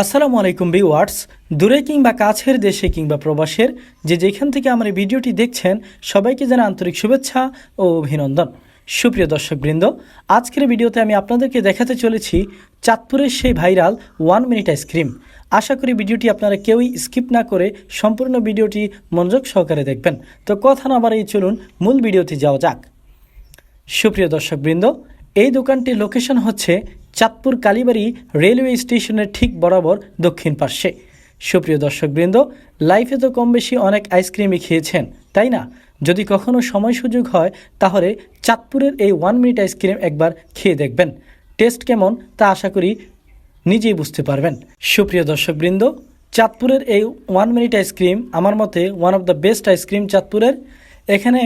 আসসালামু আলাইকুম ভিউয়ার্স। দূরে কিংবা কাছের দেশে কিংবা প্রবাসের যে যেখান থেকে আমার এই ভিডিওটি দেখছেন, সবাইকে জানা আন্তরিক শুভেচ্ছা ও অভিনন্দন। সুপ্রিয় দর্শকবৃন্দ, আজকের ভিডিওতে আমি আপনাদেরকে দেখাতে চলেছি চাঁদপুরের সেই viral one minute ice cream আশা করি ভিডিওটি আপনারা কেউই স্কিপ না করে সম্পূর্ণ ভিডিওটি মনোযোগ সহকারে দেখবেন। তো কথা না বাড়িয়ে চলুন, মূল ভিডিওতে যাওয়া যাক। সুপ্রিয় দর্শকবৃন্দ, এই দোকানটির লোকেশন হচ্ছে চাঁদপুর কালীবাড়ি রেলওয়ে স্টেশনের ঠিক বরাবর দক্ষিণ পার্শ্বে। সুপ্রিয় দর্শকবৃন্দ, লাইফে তো কম বেশি অনেক আইসক্রিমই খেয়েছেন, তাই না? যদি কখনো সময় সুযোগ হয়, তাহলে চাঁদপুরের এই ওয়ান মিনিট আইসক্রিম একবার খেয়ে দেখবেন। টেস্ট কেমন তা আশা করি নিজেই বুঝতে পারবেন। সুপ্রিয় দর্শকবৃন্দ, চাঁদপুরের এই ওয়ান মিনিট আইসক্রিম আমার মতে one of the best ice cream চাঁদপুরের। এখানে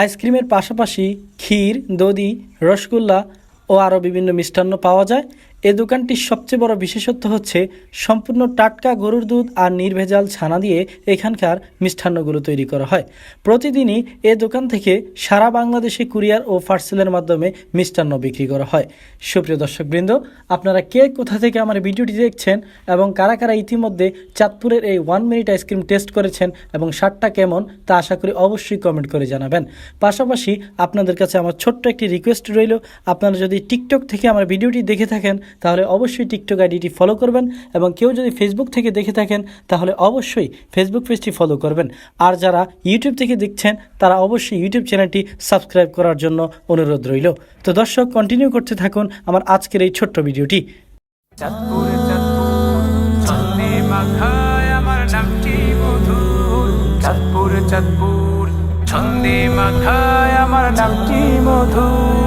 আইসক্রিমের পাশাপাশি ক্ষীর, দধি, রসগোল্লা ও আরও বিভিন্ন মিষ্টান্ন পাওয়া যায়। এই দোকানটির সবচেয়ে বড় বিশেষত্ব হচ্ছে সম্পূর্ণ টাটকা গরুর দুধ আর নির্ভেজাল ছানা দিয়ে এখানকার মিষ্টান্নগুলো তৈরি করা হয়। প্রতিদিনই এ দোকান থেকে সারা বাংলাদেশে কুরিয়ার ও পার্সেলের মাধ্যমে মিষ্টান্ন বিক্রি করা হয়। সুপ্রিয় দর্শকবৃন্দ, আপনারা কে কোথা থেকে আমার ভিডিওটি দেখছেন এবং কারা কারা ইতিমধ্যে চাঁদপুরের এই ওয়ান মিনিট আইসক্রিম টেস্ট করেছেন এবং স্বাদটা কেমন তা আশা করি অবশ্যই কমেন্ট করে জানাবেন। পাশাপাশি আপনাদের কাছে আমার ছোট্ট একটি রিকোয়েস্ট রইল, আপনারা যদি টিকটক থেকে আমার ভিডিওটি দেখে থাকেন তাহলে অবশ্যই টিকটক আইডিটি ফলো করবেন এবং কেউ যদি ফেসবুক থেকে দেখে থাকেন, তাহলে অবশ্যই ফেসবুক পেজটি ফলো করবেন। আর যারা ইউটিউব থেকে দেখছেন, তারা অবশ্যই ইউটিউব চ্যানেলটি সাবস্ক্রাইব করার জন্য অনুরোধ রইল। তো দর্শক কন্টিনিউ করতে থাকুন আমার আজকের এই ছোট্ট ভিডিওটি। ছন্দে মাখায় আমার নামটি মধুর।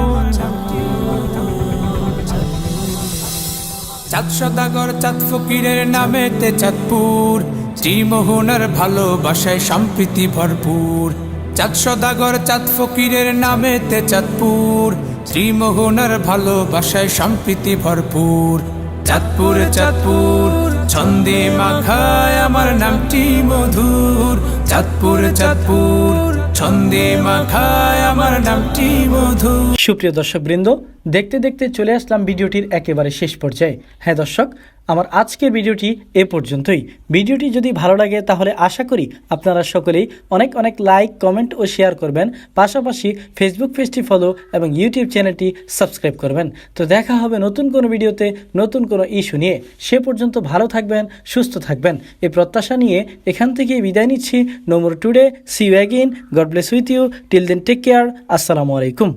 চাঁদ সদাগর, চাঁদ ফকিরের নামেতে চাঁদপুর। ত্রিমোহনার ভালোবাসায় সম্প্রীতি ভরপুর। চাঁদ সদাগর, চাঁদ ফকিরের নামেতে চাঁদপুর। ত্রিমোহনার ভালোবাসায় সম্প্রীতি ভরপুর। চাঁদপুর চাঁদপুর, ছন্দে মাখায় আমার নামটি মধুর। চাঁদপুর ছন্দে মাখায় আমার নামটি মধুর সুপ্রিয় দর্শকবৃন্দ, দেখতে দেখতে চলে আসলাম ভিডিওটির একেবারে শেষ পর্যায়ে। হ্যাঁ দর্শক, আমার আজকের ভিডিওটি এ পর্যন্তই। ভিডিওটি যদি ভালো লাগে তাহলে আশা করি আপনারা সকলেই অনেক অনেক লাইক, কমেন্ট ও শেয়ার করবেন। পাশাপাশি ফেসবুক পেজটি ফলো এবং ইউটিউব চ্যানেলটি সাবস্ক্রাইব করবেন। তো দেখা হবে নতুন কোনো ভিডিওতে, নতুন কোনো ইস্যু নিয়ে। সে পর্যন্ত ভালো থাকবেন, সুস্থ থাকবেন। এই প্রত্যাশা নিয়ে এখান থেকেই বিদায় নিচ্ছি। নোমর today see you again God bless with you till then take care আসসালামু আলাইকুম